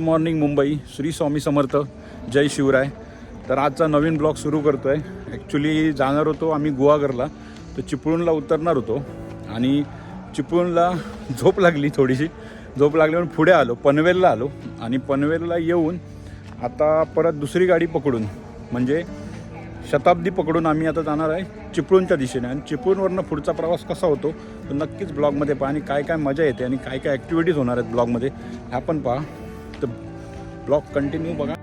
Morning Mumbai Shri Swami Samarth जय शिवराय. तर आजचा नवीन ब्लॉग सुरू करतो आहे ॲक्च्युली जाणार होतो आम्ही गुहागरला. तर चिपळूणला उतरणार होतो. आणि चिपळूणला झोप लागली थोडीशी. झोप लागल्यावर पुढे आलो पनवेलला आलो. आणि पनवेलला येऊन आता परत दुसरी गाडी पकडून म्हणजे शताब्दी पकडून आम्ही आता जाणार आहे चिपळूणच्या दिशेने. आणि चिपळूणवरनं पुढचा प्रवास कसा होतो तो नक्कीच ब्लॉगमध्ये पहा. आणि काय काय मजा येते आणि काय काय ॲक्टिव्हिटीज होणार आहेत ब्लॉगमध्ये ह्या पण पहा. ब्लॉग कंटिन्यू बघा.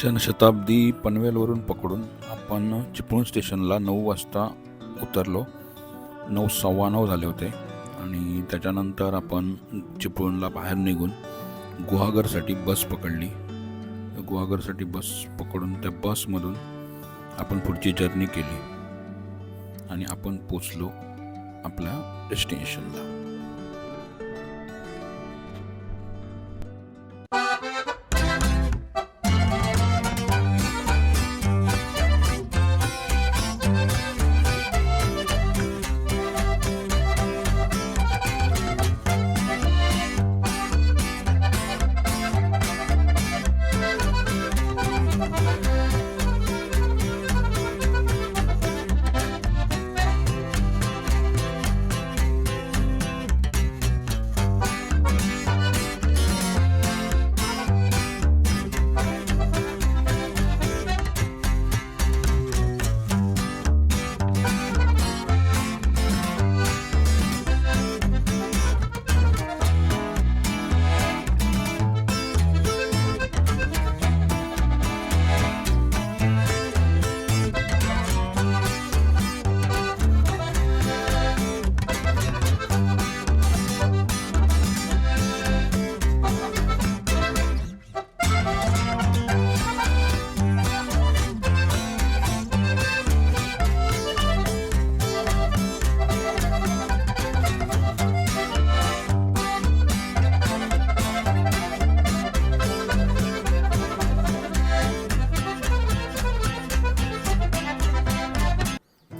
जनशताब्दी पनवेलवरून पकडून आपण चिपळूण स्टेशनला नऊ वाजता उतरलो. नऊ सव्वा नऊ झाले होते आणि त्याच्यानंतर आपण चिपळूणला बाहेर निघून गुहागरसाठी बस पकडली. गुहागरसाठी बस पकडून त्या बसमधून आपण पुढची जर्नी केली. आणि आपण पोचलो आपल्या डेस्टिनेशनला.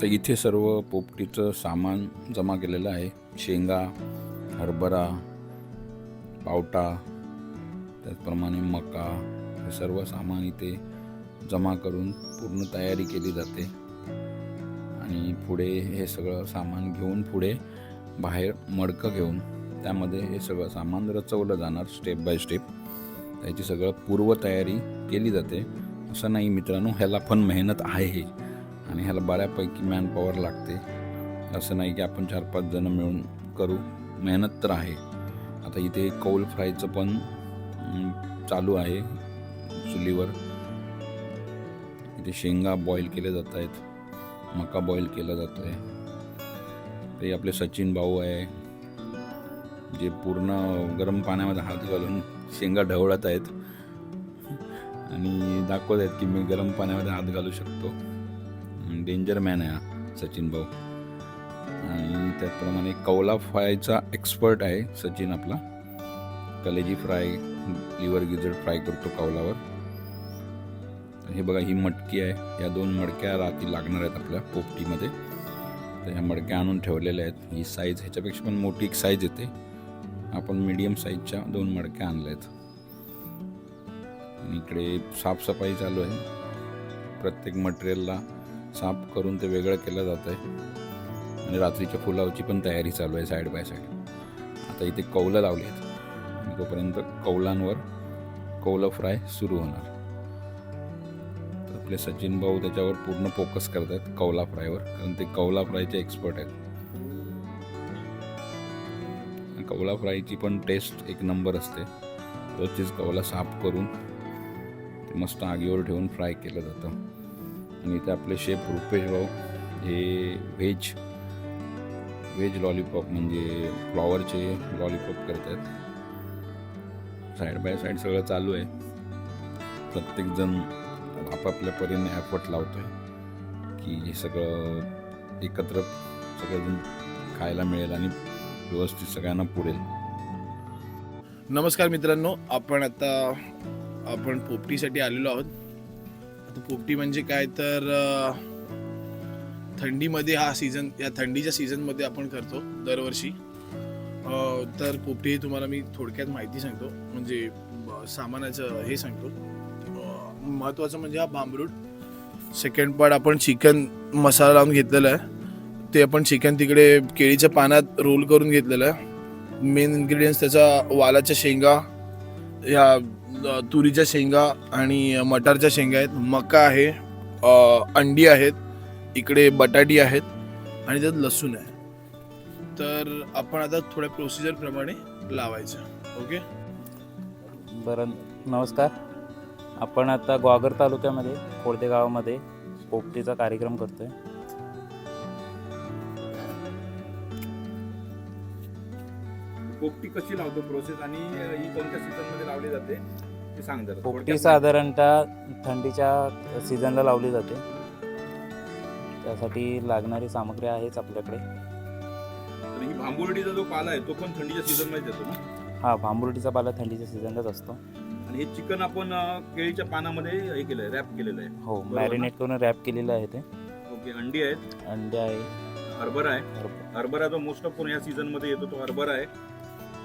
तर इथे सर्व पोपटीचं सामान जमा केलेलं आहे. शेंगा हरभरा पावटा त्याचप्रमाणे मका हे सर्व सामान इथे जमा करून पूर्ण तयारी केली जाते. आणि पुढे हे सगळं सामान घेऊन पुढे बाहेर मडकं घेऊन त्यामध्ये हे सगळं सामान रचवलं जाणार स्टेप बाय स्टेप त्याची सगळं पूर्वतयारी केली जाते. असं नाही मित्रांनो ह्याला पण मेहनत आहे. आणि ह्याला बऱ्यापैकी मॅनपॉवर लागते. असं नाही की आपण चार पाच जण मिळून करू. मेहनत तर आहे. आता इथे कौल फ्रायचं पण चालू आहे चुलीवर. इथे शेंगा बॉईल केल्या जात आहेत. मका बॉईल केला जातो आहे. ते आपले सचिन भाऊ आहे. जे पूर्ण गरम पाण्यामध्ये हात घालून शेंगा ढवळत आहेत. आणि दाखवत आहेत की मी गरम पाण्यामध्ये हात घालू शकतो. डेंजर मॅन आहे हा सचिन भाऊ. आणि त्याचप्रमाणे कौला फ्रायचा एक्सपर्ट आहे सचिन आपला. कलेजी फ्राय लिव्हर गिजड फ्राय करतो कौलावर. हे बघा ही मटकी आहे. या दोन मडक्या रात्री लागणार आहेत आपल्या पोपटीमध्ये. तर ह्या मडक्या आणून ठेवलेल्या आहेत. ही साईज ह्याच्यापेक्षा पण मोठी एक साईज येते. आपण मीडियम साईजच्या दोन मडक्या आणल्या आहेत. आणि इकडे साफसफाई चालू आहे. प्रत्येक मटेरियलला साफ करून ते वेगळं केलं जातं आहे. आणि रात्रीच्या फुलावची पण तयारी चालू आहे साईड बाय साईड आता इथे कौलं लावली आहेत. आणि तोपर्यंत कौलांवर कौलं फ्राय सुरू होणार. तर आपले सचिन भाऊ त्याच्यावर पूर्ण फोकस करत आहेत कौला फ्रायवर कारण ते कौला फ्रायचे एक्सपर्ट आहेत. कौला फ्रायची पण टेस्ट एक नंबर असते. रोजचीच कौला साफ करून ते मस्त आगीवर ठेवून फ्राय केलं जातं. आणि इथे आपले शेफ रुपेश भाऊ हे व्हेज व्हेज लॉलीपॉप म्हणजे फ्लॉवरचे लॉलीपॉप करत आहेत साईड बाय साईड सगळं चालू आहे. प्रत्येकजण आपापल्या परीने एफर्ट लावतोय की हे सगळं एकत्र सगळेजण खायला मिळेल आणि व्यवस्थित सगळ्यांना पुरेल. नमस्कार मित्रांनो आपण आता आपण पोपटीसाठी आलेलो आहोत. पोपटी म्हणजे काय तर थंडीमध्ये हा सीझन या थंडीच्या सीझनमध्ये आपण करतो दरवर्षी. तर पोपटी तुम्हाला मी थोडक्यात माहिती सांगतो. म्हणजे सामानाचं हे सांगतो. महत्त्वाचं म्हणजे हा भांबरूट सेकंड पार्ट आपण चिकन मसाला लावून घेतलेला आहे. ते आपण चिकन तिकडे केळीच्या पानात रोल करून घेतलेलं आहे. मेन इन्ग्रेडियंट्स त्याचा वालाच्या शेंगा या तुरीच्या शेंगा आणि मटारच्या शेंगा आहेत. मका आहे अंडी आहेत इकडे बटाटी आहेत आणि त्यात लसूण आहे. तर आपण आता थोड्या प्रोसिजरप्रमाणे लावायचं. ओके? बरं नमस्कार. आपण आता ग्वागर तालुक्यामध्ये कोळदे गावामध्ये पोपटीचा कार्यक्रम आहे पोपटी कशी लावतो प्रोसेस आणि ही कोणत्या सीझनमध्ये लावली जाते ते सांग जरा. पोपटी. साधारणतः थंडीच्या सीझनला लावली जाते. त्यासाठी लागणारी सामग्री आहेच आपल्याकडे. तर ही भांबुर्डीचा जो पाला आहे तो पण थंडीच्या सीझनमध्ये येतो ना? हा भांबुर्डीचा पाला थंडीच्या सीझनलाच असतो. आणि हे चिकन आपण अं, केळीच्या पानामध्ये हे केलंय रॅप केलेलं आहे. हो बरोबर ना? मॅरिनेट करून रॅप केलेलं आहे ते. ओके अंडी आहेत. अंडे आहे. हरभरा आहे. हरभ- हरभरा जो मोस्ट ऑफ या सीझनमध्ये येतो तो हरभरा आहे.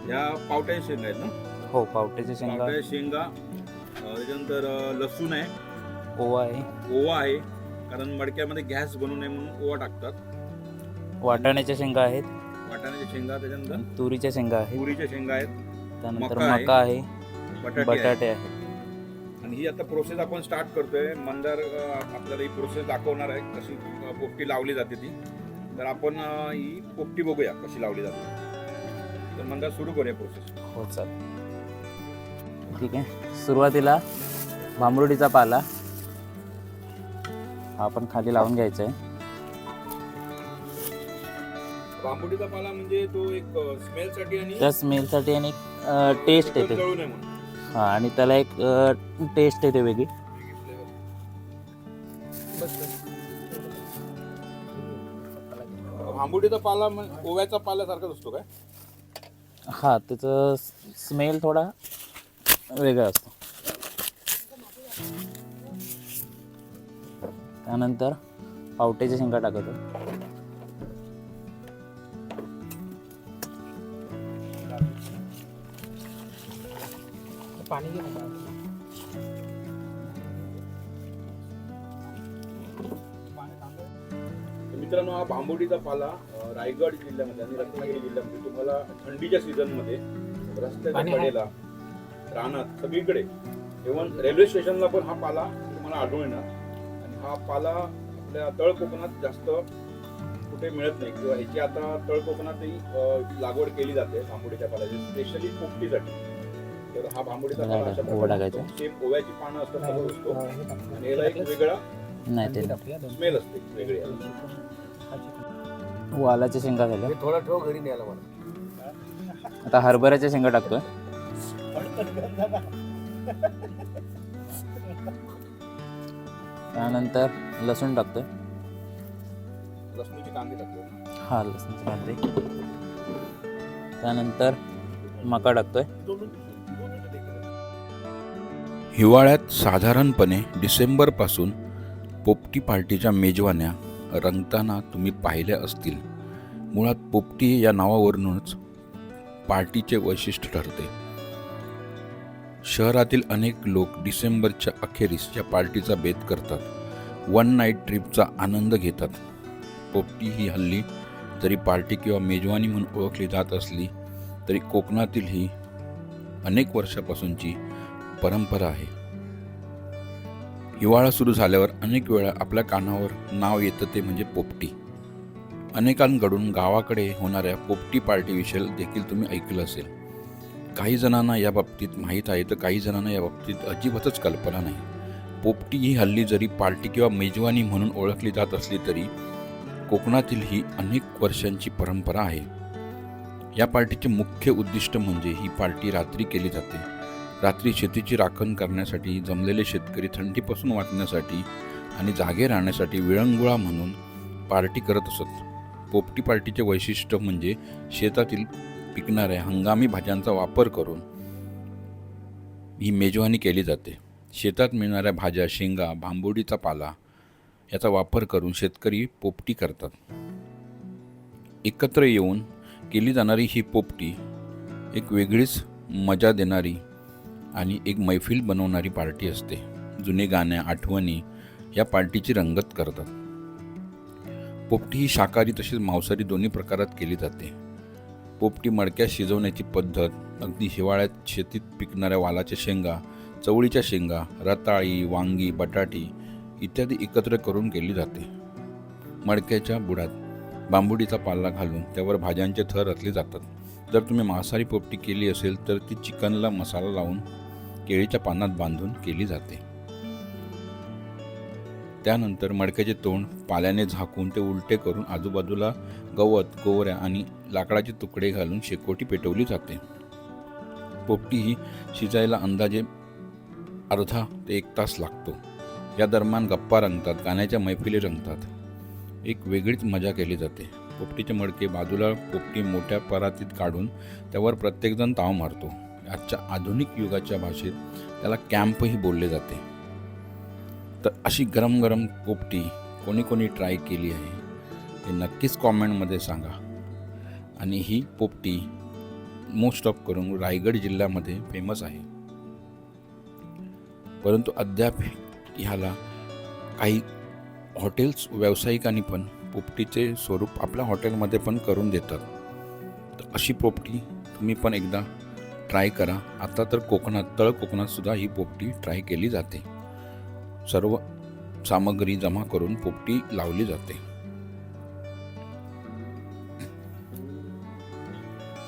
ह्या पावट्या शेंगा आहेत ना? हो पावट्याच्या शेंगा. शेंगा अं, त्याच्यानंतर अं, लसूण आहे. ओवा आहे. ओवा आहे. कारण मडक्यामध्ये गॅस बनू नये म्हणून ओवा टाकतात. वाटाण्याच्या शेंगा आहेत. वाटाण्याच्या शेंगा त्याच्यानंतर? तुरीच्या शेंगा आहेत. तुरीच्या शेंगा आहेत. त्यानंतर मका आहे. मका आहे. बटाटे आहेत. बटाटे आहेत. आणि ही आता प्रोसेस आपण स्टार्ट करतोय. मंदार अं, आपल्याला ही प्रोसेस दाखवणार आहे कशी अं, पोपटी लावली जाते ती. तर आपण अं, ही पोपटी बघूया कशी लावली जाते. मंदार सुरू करूया प्रोसेस हो चालेल. ठीक आहे. सुरुवातीला भांबरुडीचा पाला हा आपण खाली लावून घ्यायचा आहे बांबुडीचा पाला म्हणजे तो एक स्मेल साठी आणि त्या स्मेलसाठी आणि टेस्ट येते. जळू नये म्हणून. हा आणि त्याला एक टेस्ट येते वेगळी. भांबुडीचा पाला म्हण- ओव्याचा पाल्यासारखाच असतो काय? हा त्याचं स्मेल थोडा वेगळा असतो. त्यानंतर पावट्याच्या शेंगा टाकतो. तर मित्रांनो हा भांबुडीचा पाला रायगड जिल्ह्यामध्ये आणि रत्नागिरी जिल्ह्यामध्ये तुम्हाला थंडीच्या सीझनमध्ये रस्त्याच्या कडेला रानात सगळीकडे इव्हन रेल्वे स्टेशनला पण हा पाला तुम्हाला आढळून येणार. आणि हा पाला आपल्या तळ कोकणात जास्त कुठे मिळत नाही किंवा ह्याची आता तळ कोकणातही लागवड केली जाते भांबुडीच्या पाल्याची स्पेशली पोपटीसाठी. तर हा भांबुडीचा पाला अशा प्रकारे ओव्याची पानं असतात असतो आणि याला एक वेगळा नाही ते स्मेल असते वेगळी वालाच्या शेंगा झाल्या. थोडा ठेव घरी न्यायला मला आता हरभऱ्याच्या शेंगा टाकतोय. त्यानंतर लसूण टाकतोय. लसणीची कांदी टाकतो हा लसूणचे कांदे. त्यानंतर मका टाकतोय. हिवाळ्यात साधारणपणे डिसेंबरपासून पोपटी पार्टीच्या मेजवान्या रंगताना तुम्ही पाहिल्या असतील. मुळात पोपटी या नावावरूनच पार्टीचे वैशिष्ट्य ठरते. शहरातील अनेक लोक डिसेंबरच्या अखेरीस या पार्टीचा बेत करतात. वन नाईट ट्रिपचा आनंद घेतात. पोपटी ही हल्ली जरी पार्टी किंवा मेजवानी म्हणून ओळखली जात असली तरी कोकणातील ही अनेक वर्षापासूनची परंपरा आहे. हिवाळा सुरू झाल्यावर अनेक वेळा आपल्या कानावर नाव येतं ते म्हणजे पोपटी. अनेकांकडून गावाकडे होणाऱ्या पोपटी पार्टीविषयी देखील तुम्ही ऐकलं असेल. काही जणांना या बाबतीत माहीत आहे तर काही जणांना या बाबतीत अजिबातच कल्पना नाही. पोपटी ही हल्ली जरी पार्टी किंवा मेजवानी म्हणून ओळखली जात असली तरी कोकणातील ही अनेक वर्षांची परंपरा आहे. या पार्टीचे मुख्य उद्दिष्ट म्हणजे ही पार्टी रात्री केली जाते. रात्री शेतीची राखण करण्यासाठी जमलेले शेतकरी थंडीपासून वाचण्यासाठी आणि जागे राहण्यासाठी विळंगुळा म्हणून पार्टी करत असत. पोपटी पार्टीचे वैशिष्ट्य म्हणजे शेतातील पिकणाऱ्या हंगामी भाज्यांचा वापर करून ही मेजवानी केली जाते. शेतात मिळणाऱ्या भाज्या शेंगा भांबोडीचा पाला याचा वापर करून शेतकरी पोपटी करतात. एकत्र येऊन केली जाणारी ही पोपटी एक वेगळीच मजा देणारी आणि एक मैफिल बनवणारी पार्टी असते. जुने गाण्या आठवणी या पार्टीची रंगत करतात. पोपटी ही शाकाहारी तसेच मांसाहारी दोन्ही प्रकारात केली जाते. पोपटी मडक्यात शिजवण्याची पद्धत अगदी हिवाळ्यात शेतीत पिकणाऱ्या वालाच्या शेंगा चवळीच्या शेंगा रताळी वांगी बटाटी इत्यादी एकत्र करून केली जाते. मडक्याच्या बुडात बांबुडीचा पाला घालून त्यावर भाज्यांचे थर रचले जातात. जर तुम्ही मांसाहारी पोपटी केली असेल तर ती चिकनला मसाला लावून केळीच्या पानात बांधून केली जाते. त्यानंतर मडक्याचे तोंड पाल्याने झाकून ते उलटे करून आजूबाजूला गवत गोवऱ्या आणि लाकडाचे तुकडे घालून शेकोटी पेटवली जाते. पोपटी ही शिजायला अंदाजे अर्धा ते एक तास लागतो. या दरम्यान गप्पा रंगतात गाण्याच्या मैफिली रंगतात. एक वेगळीच मजा केली जाते. पोपटीचे मडके बाजूला पोपटी मोठ्या परातीत काढून त्यावर प्रत्येकजण ताव मारतो. आजच्या आधुनिक युगाच्या भाषेत त्याला कॅम्पही बोलले जाते. तर अशी गरम गरम पोपटी कोणी कोणी ट्राय केली आहे हे नक्कीच कॉमेंटमध्ये सांगा. आणि ही पोपटी मोस्ट ऑफ करून रायगड जिल्ह्यामध्ये फेमस आहे. परंतु अद्याप ह्याला काही हॉटेल्स व्यावसायिकांनी पण पोपटीचे स्वरूप आपल्या हॉटेलमध्ये पण करून देतात. तर अशी पोपटी तुम्ही पण एकदा ट्राय करा. आता तर कोकणात तळ कोकणातसुद्धा ही पोपटी ट्राय केली जाते. सर्व सामग्री जमा करून पोपटी लावली जाते.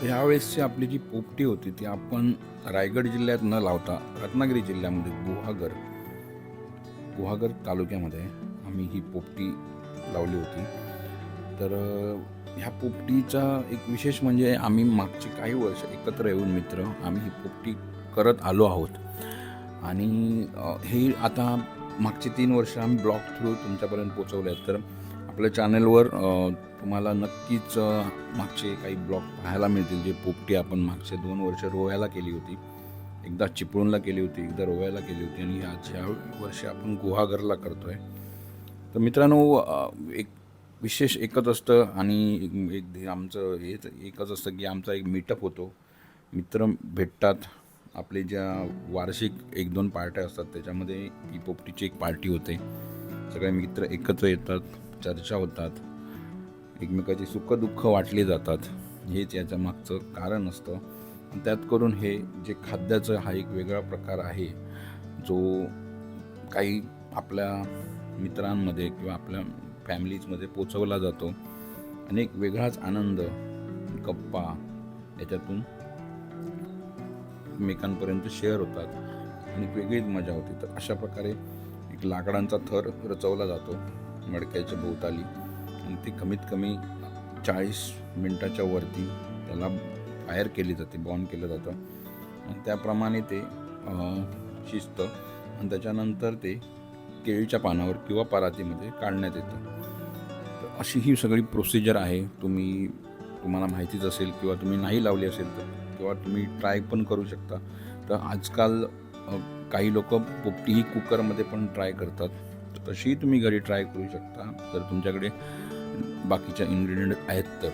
यावेळेसची आपली जी पोपटी होती ती आपण रायगड जिल्ह्यात न लावता रत्नागिरी जिल्ह्यामध्ये गुहागर गुहागर तालुक्यामध्ये आम्ही ही पोपटी लावली होती. तर ह्या पोपटीचा एक विशेष म्हणजे आम्ही मागची काही वर्ष एकत्र येऊन मित्र आम्ही ही पोपटी करत आलो आहोत. आणि हे आता मागची तीन वर्ष आम्ही ब्लॉग थ्रू तुमच्यापर्यंत पोचवले आहेत. तर आपल्या चॅनलवर तुम्हाला नक्कीच मागचे काही ब्लॉग पाहायला मिळतील. जे पोपटी आपण मागचे दोन वर्ष रोव्याला केली होती. एकदा चिपळूणला केली होती एकदा रोव्याला केली होती. आणि आज ह्या वर्षी आपण गुहागरला करतो आहे तर मित्रांनो एक विशेष एकच असतं आणि एक- एक आमचं हेच एकच असतं की आमचा एक मीटअप होतो. मित्र भेटतात. आपले ज्या वार्षिक एक दोन पार्ट्या असतात त्याच्यामध्ये ही पोपटीची एक पार्टी होते. सगळे मित्र एकत्र येतात चर्चा होतात. एकमेकाची सुखदुःख वाटली जातात. हेच याच्या मागचं कारण असतं. त्यात करून हे जे खाद्याचं हा एक वेगळा प्रकार आहे जो काही आपल्या मित्रांमध्ये किंवा आपल्या फॅमिलीजमध्ये पोचवला जातो. आणि एक वेगळाच आनंद गप्पा याच्यातून एकमेकांपर्यंत शेअर होतात आणि वेगळीच मजा होती. तर अशा प्रकारे एक लाकडांचा थर रचवला जातो मडक्याच्या भोवताली. आणि ती कमीत कमी चाळीस मिनटाच्या वरती त्याला फायर केली जाते बॉन केलं जातं. आणि त्याप्रमाणे ते शिजतं. आणि त्याच्यानंतर ते केळीच्या पानावर किंवा परातीमध्ये काढण्यात येतं. तर अशी ही सगळी प्रोसिजर आहे. तुम्ही तुम्हाला माहितीच असेल किंवा तुम्ही नाही लावली असेल तर. किंवा तुम्ही ट्राय पण करू शकता. तर आजकाल काही लोक पोपटी ही कुकरमध्ये पण ट्राय करतात. तर तशीही तुम्ही घरी ट्राय करू शकता. जर तुमच्याकडे बाकीच्या इन्ग्रेडियंट आहेत तर.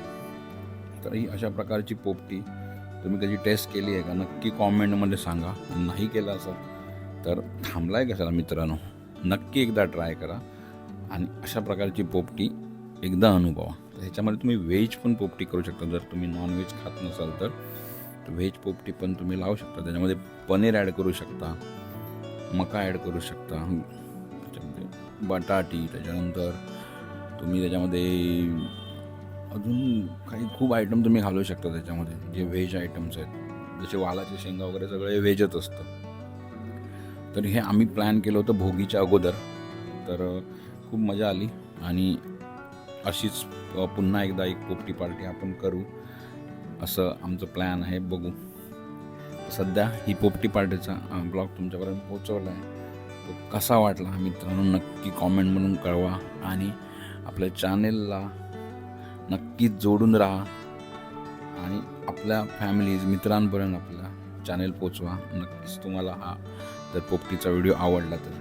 तर ही अशा प्रकारची पोपटी तुम्ही कधी टेस्ट केली आहे का? नक्की कॉमेंटमध्ये सांगा. नाही केलं असेल तर थांबलाय कशाला मित्रांनो? नक्की एकदा ट्राय करा. आणि अशा प्रकारची पोपटी एकदा अनुभवा. तर ह्याच्यामध्ये तुम्ही व्हेज पण पोपटी करू शकता. जर तुम्ही नॉनव्हेज खात नसाल तर. व्हेज पोपटी पण तुम्ही लावू शकता. त्याच्यामध्ये पनीर ॲड करू शकता मका ॲड करू शकता. त्याच्यामध्ये बटाटी त्याच्यानंतर तुम्ही त्याच्यामध्ये अजून काही खूप आयटम तुम्ही घालू शकता त्याच्यामध्ये जे व्हेज आयटम्स आहेत. जसे वालाचे शेंगा वगैरे सगळे व्हेजच असतं. तर हे आम्ही प्लॅन केलं होतं भोगीच्या अगोदर. तर खूप मजा आली आणि अशीच पुन्हा एकदा एक पोपटी पार्टी आपण करू. असं आमचं प्लॅन आहे बघू. सध्या ही पोपटी पार्टीचा ब्लॉग तुमच्यापर्यंत पोहोचवला आहे तो कसा वाटला मित्रांनो नक्की कॉमेंट म्हणून कळवा आणि आपल्या चॅनेलला नक्कीच जोडून राहा आणि आपल्या फॅमिलीज मित्रांपर्यंत आपला चॅनेल पोचवा नक्कीच तुम्हाला हा जर पोपटीचा व्हिडिओ आवडला तर.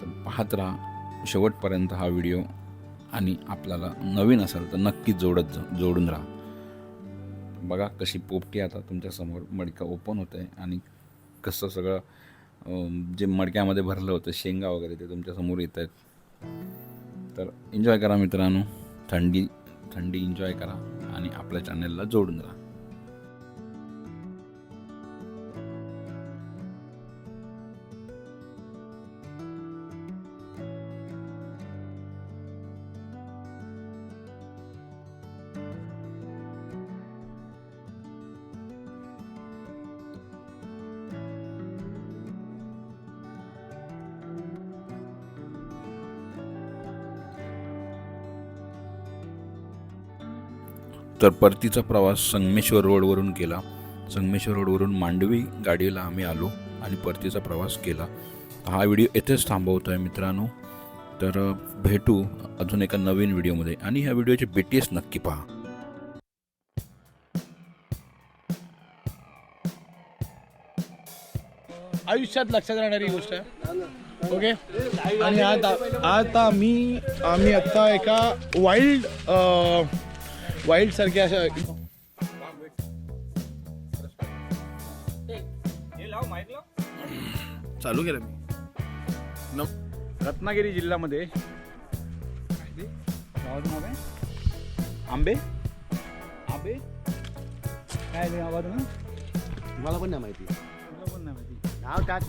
तर पाहत राहा शेवटपर्यंत हा व्हिडिओ आणि आपल्याला नवीन असेल तर नक्कीच जोडत जा जोडून राहा. बघा कशी पोपटी आता तुमच्यासमोर मडकं ओपन होतं आहे आणि कसं सगळं जे मडक्यामध्ये भरलं होतं शेंगा वगैरे ते तुमच्यासमोर येत आहेत तर एन्जॉय करा मित्रांनो. थंडी थंडी एन्जॉय करा आणि आपल्या चॅनलला जोडून राहा. तर परतीचा प्रवास संगमेश्वर रोडवरून केला. संगमेश्वर रोडवरून मांडवी गाडीला आम्ही आलो आणि परतीचा प्रवास केला. हा व्हिडिओ येथेच थांबवतो आहे मित्रांनो. तर भेटू अजून एका नवीन व्हिडिओमध्ये आणि ह्या व्हिडिओचे बी टी एस नक्की पहा. आयुष्यात लक्षात राहणारी गोष्ट आहे. ओके आणि आता आता मी आम्ही आता एका वाईल्ड वाईल्ड सारख्या अशा चालू केलं मी. रत्नागिरी जिल्ह्यामध्ये आंबे? आंबे? काय आहे गावाचं नाव मला पण नाही माहिती. मला पण नाही माहिती. नाव टाक